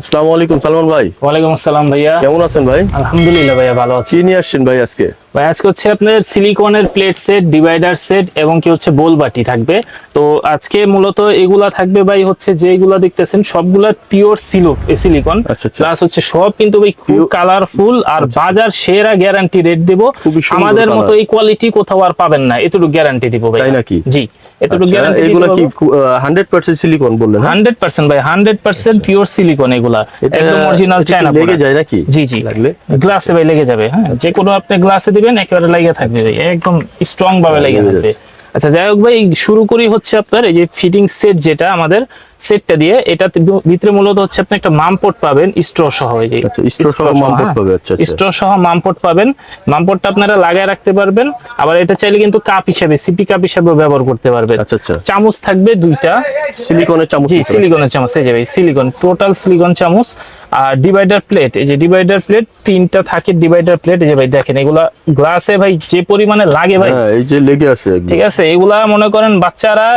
আসসালামু আলাইকুম সালমান ভাই। ওয়ালাইকুম আসসালাম ভাইয়া। কেমন আছেন ভাই? আলহামদুলিল্লাহ ভাইয়া ভালো আছি। নিয়ে আসছেন ভাই আজকে? ভাই আজকে হচ্ছে আপনার সিলিকনের প্লেট সেট ডিভাইডার সেট এবং কি হচ্ছে বোল বাটি থাকবে। তো আজকে মূলত এগুলা থাকবে ভাই হচ্ছে যেগুলা দেখতেছেন সবগুলা পিওর সিলো সিলিকন আচ্ছা, আচ্ছা। প্লাস হচ্ছে সব কিন্তু ভাই খুব কালারফুল আর বাজার সেরা গ্যারান্টি রেট দেব। আমাদের মতো এই কোয়ালিটি কোথাও আর পাবেন না এতটুকু গ্যারান্টি দিব ভাই। তাই নাকি? জি এতটুকু আচ্ছা, গ্যারান্টি এগুলা কি হান্ড্রেড পার্সেন্ট সিলিকন বললেন হ্যাঁ? হান্ড্রেড পার্সেন্ট ভাই হান্ড্রেড পার্সেন্ট পিওর সিলিকন এগুলা। একদম অরিজিনাল চায়না লেগে যায় নাকি? জি জি। লাগলে? গ্লাসে ভাই লেগে যাবে হ্যাঁ। যে কোনো আপনি গ্লাসে দিবেন একেবারে লাগিয়ে থাকবে। ভাই একদম স্ট্রং ভাবে লেগে লেগে থাকবে। আচ্ছা যাই হোক ভাই শুরু করি হচ্ছে আপনার এই যে ফিটিং সেট যেটা আমাদের সেটটা দিয়ে এটা ভিতরে মূলত হচ্ছে আপনি একটা মামপট পাবেন স্ট্র সহ এই যে আচ্ছা, straw সহ মামপট পাবে, আচ্ছা, আচ্ছা। স্ট্র সহ মামপট পাবেন। মামপটটা আপনারা লাগায় রাখতে পারবেন আবার এটা চাইলে কিন্তু কাপ হিসেবে সিপি কাপ হিসেবে ব্যবহার করতে পারবেন। আচ্ছা আচ্ছা। চামচ থাকবে দুইটা। সিলিকনের চামচ জি সিলিকনের চামচ এই যে ভাই সিলিকন টোটাল সিলিকন চামচ। আর ডিভাইডার প্লেট এই যে ডিভাইডার প্লেট তিনটা থাকে ডিভাইডার প্লেট এই যে ভাই দেখেন এগুলা গ্লাসে ভাই যে পরিমাণে লাগে ভাই। হ্যাঁ এই যে লেগে আছে ঠিক আছে এগুলা মনে করেন বাচ্চারা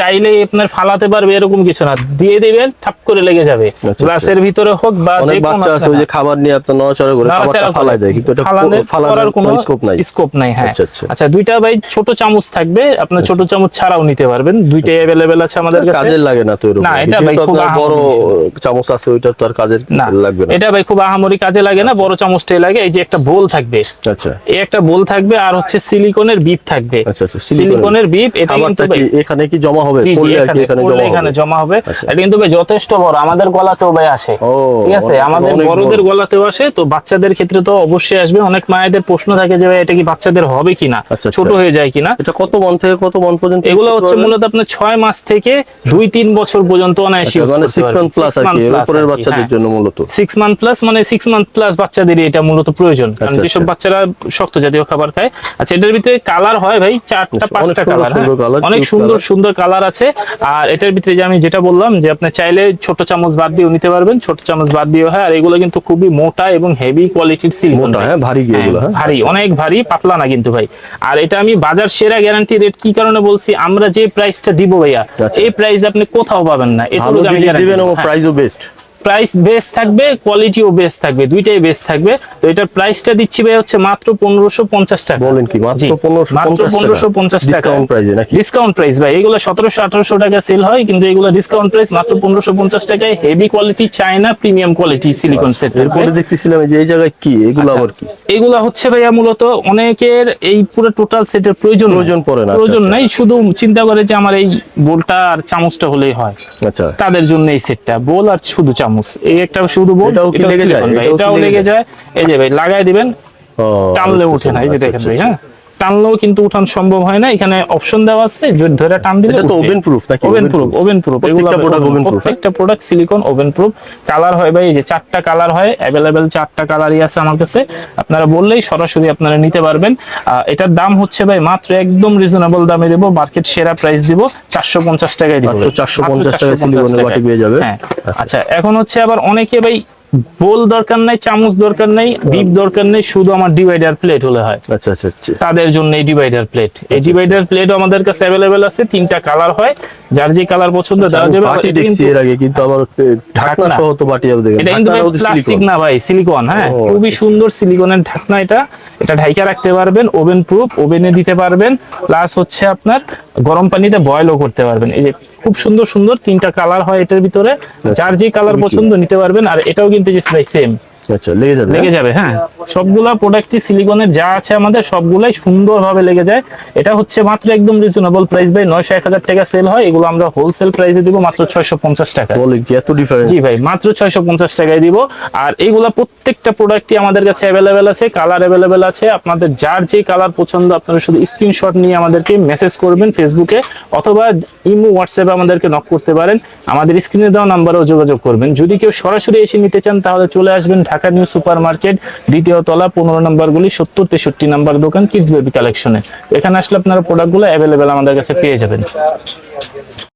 চাইলে আপনার ফালাতে পারবে এরকম কিছু না। দিয়ে দিবেন ঠাপ করে লেগে যাবে। আচ্ছা। গ্লাসের ভিতরে হোক বা যে বাচ্চা আছে ওই যে খাবার নিয়ে আপনার নড়াচড়া করে খাবারটা ফালাই দেয় কিন্তু এটা ফালানোর কোনো স্কোপ নাই। স্কোপ নাই হ্যাঁ। আচ্ছা, আচ্ছা। আচ্ছা দুইটা ভাই ছোট চামচ থাকবে আপনার ছোট চামচ ছাড়াও নিতে পারবেন। দুইটাই অ্যাভেলেবেল আছে আমাদের কাছে। কাজের লাগে না তো এরকম। না, এটা ভাই খুব বড় চামচ আছে ওইটা তো আর কাজের না লাগবে না। এটা ভাই খুব আহামরি কাজে লাগে না বড় চামচটাই লাগে। এই যে একটা বোল থাকবে আচ্ছা। এই একটা বোল থাকবে আর হচ্ছে সিলিকনের বিপ থাকবে। আচ্ছা, আচ্ছা, সিলিকনের বিপ এটা কিন্তু এখানে কি জমা হবে এখানে জমা হবে। আচ্ছা। এটা কিন্তু ভাই যথেষ্ট বড়। আমাদের গলাতেও ভাই আসে। ঠিক আছে? আমাদের বড়দের গলাতেও আসে। তো বাচ্চাদের ক্ষেত্রে তো অবশ্যই আসবে। অনেক মায়েদের প্রশ্ন থাকে যে ভাই এটা কি বাচ্চাদের হবে কিনা? আচ্ছা, আচ্ছা। ছোট হয়ে যায় কিনা? এটা কত মন থেকে কত মন পর্যন্ত এগুলো হচ্ছে মূলত আপনার ছয় মাস থেকে দুই তিন বছর পর্যন্ত অনায়াসে মানে সিক্স মান্থ প্লাস আর কি month এর plus উপরের বাচ্চাদের হ্যাঁ। জন্য মূলত। সিক্স মান্থ প্লাস মানে সিক্স মান্থ প্লাস বাচ্চাদেরই এটা মূলত প্রয়োজন। কারণ যেসব। বাচ্চারা শক্ত জাতীয় খাবার খায়। আচ্ছা এটার ভিতরে কালার হয় ভাই চারটা পাঁচটা কালার অনেক সুন্দর সুন্দর কালার আছে। আর এটার ভিতরে যে আমি যেটা বললাম যে আপনি চাইলে ছোট চামচ বাদ দিয়েও নিতে পারবেন ছোট চামচ বাদ দিয়েও হয়। আর এগুলো কিন্তু খুবই মোটা এবং হেভি কোয়ালিটির সিলিকন মোটা, হ্যাঁ, ভারী এগুলো, হ্যাঁ? ভারী অনেক ভারী পাতলা না কিন্তু ভাই। আর এটা আমি বাজার সেরা গ্যারান্টি রেট কি কারণে বলছি? আমরা যে প্রাইসটা দিব ভাইয়া আচ্ছা। এই প্রাইস আপনি কোথাও পাবেন না। এটা আমি দিবেন ও হ্যাঁ। প্রাইসও বেস্ট প্রাইস বেস থাকবে কোয়ালিটিও বেস থাকবে দুইটাই বেস থাকবে। তো এটার প্রাইসটা দিচ্ছি ভাই হচ্ছে মাত্র পনেরোশো পঞ্চাশ টাকা। বলেন কি মাত্র 1550 মাত্র টাকা? পনেরোশো পঞ্চাশ টাকা? ডিসকাউন্ট প্রাইস ভাই। এগুলো সতেরোশো আঠারোশো টাকা সেল হয় কিন্তু এগুলো ডিসকাউন্ট প্রাইস মাত্র পনেরোশো পঞ্চাশ টাকায়। Heavy quality China premium quality silicone set এরপরে দেখতেছিলাম যে এই জায়গায় কি? এগুলো আচ্ছা। আবার কি? এগুলা হচ্ছে ভাইয়া মূলত অনেকের এই পুরো টোটাল সেটের প্রয়োজন। প্রয়োজন পড়ে না, আচ্ছা, প্রয়োজন আচ্ছা। নাই। শুধু চিন্তা করে যে আমার এই বোলটা আর চামচটা হলেই হয়। আচ্ছা। তাদের জন্য এই সেটটা বোল আর শুধু চামচ। এই একটা শুধু বোল এটাও লেগে যায়? এটাও লেগে যায়? এই যে ভাই লাগাই দিবেন টানলে আচ্ছা, উঠে না এই যে আচ্ছা, দেখেন ভাই আচ্ছা, হ্যাঁ টানলেও কিন্তু উঠান সম্ভব হয় না এখানে অপশন দেওয়া আছে ধরে টান দিলে এটা তো oven proof নাকি? Oven proof? ওভেন প্রুফ প্রত্যেকটা product oven proof, হ্যাঁ? প্রত্যেকটা product silicone oven proof colour হয় ভাই এই যে চারটা কালার হয় অ্যাভেলেবেল চারটা কালারই আছে আমার কাছে আপনারা বললেই সরাসরি আপনারা নিতে পারবেন এটার দাম হচ্ছে ভাই মাত্র একদম রিজনেবল দামে দেবো মার্কেট সেরা প্রাইস দিব চারশো পঞ্চাশ টাকায় দিব মাত্র ভাই। 450 টাকায় 450 সিলিকনের বাটি পেয়ে যাবে। হ্যাঁ আচ্ছা এখন হচ্ছে আবার অনেকে ভাই বোল দরকার নাই চামচ দরকার নাই বিপ দরকার নেই শুধু আমার ডিভাইডার প্লেট হলে হয়। আচ্ছা আচ্ছা আচ্ছা। তাদের জন্য এই ডিভাইডার প্লেট এই ডিভাইডার প্লেট আমাদের কাছে অ্যাভেলেবেল আছে তিনটা কালার হয়। যার যে কালার পছন্দ দেওয়া যাবে। বাটি দেখছি এর আগে কিন্তু আবার ঢাকনা। সহ তো বাটি হবে দেখেন এটা কিন্তু প্লাস্টিক না ভাই সিলিকন হ্যাঁ? খুবই আচ্ছা, সুন্দর সিলিকনের ঢাকনা এটা। এটা ঢাইকা রাখতে পারবেন ওভেন প্রুফ ওভেনে দিতে পারবেন। প্লাস হচ্ছে আপনার গরম পানিতে বয়লও করতে পারবেন। এই যে খুব সুন্দর সুন্দর তিনটা কালার হয় এটার ভিতরে। যার যে কালার পছন্দ নিতে পারবেন আর এটাও কিন্তু যে সেম আচ্ছা লেগে যাবে লেগে যাবে হ্যাঁ। সবগুলা প্রোডাক্টই সিলিকনের যা আছে আমাদের সবগুলাই সুন্দরভাবে লেগে যায়। এটা হচ্ছে মাত্র একদম রিজনেবল প্রাইস ভাই। নয়শো এক হাজার টাকা সেল হয়। এগুলো আমরা হোলসেল প্রাইসে দিব মাত্র ছয়শো পঞ্চাশ টাকা। এত ডিফারেন্স জি ভাই মাত্র ছয়শো পঞ্চাশ টাকায় দিব। আর এইগুলা প্রত্যেকটা প্রোডাক্টই আমাদের কাছে অ্যাভেলেবেল আছে কালার অ্যাভেলেবেল আছে। আপনাদের যার যে কালার পছন্দ আপনারা শুধু স্ক্রিনশট নিয়ে আমাদেরকে মেসেজ করবেন ফেসবুকে অথবা ইমো হোয়াটসঅ্যাপে আমাদেরকে নক করতে পারেন। আমাদের স্ক্রিনে দেওয়া নাম্বারেও যোগাযোগ করবেন। যদি কেউ সরাসরি এসে নিতে চান তাহলে চলে আসবেন ঢাকা নিউ সুপার মার্কেট দ্বিতীয় তলা পনেরো নম্বর গুলি সত্তর, তেষট্টি নাম্বার দোকান কিডস বেবি কালেকশনে এখানে আসলে আপনারা প্রোডাক্টগুলো অ্যাভেলেবেল আমাদের কাছে পেয়ে যাবেন।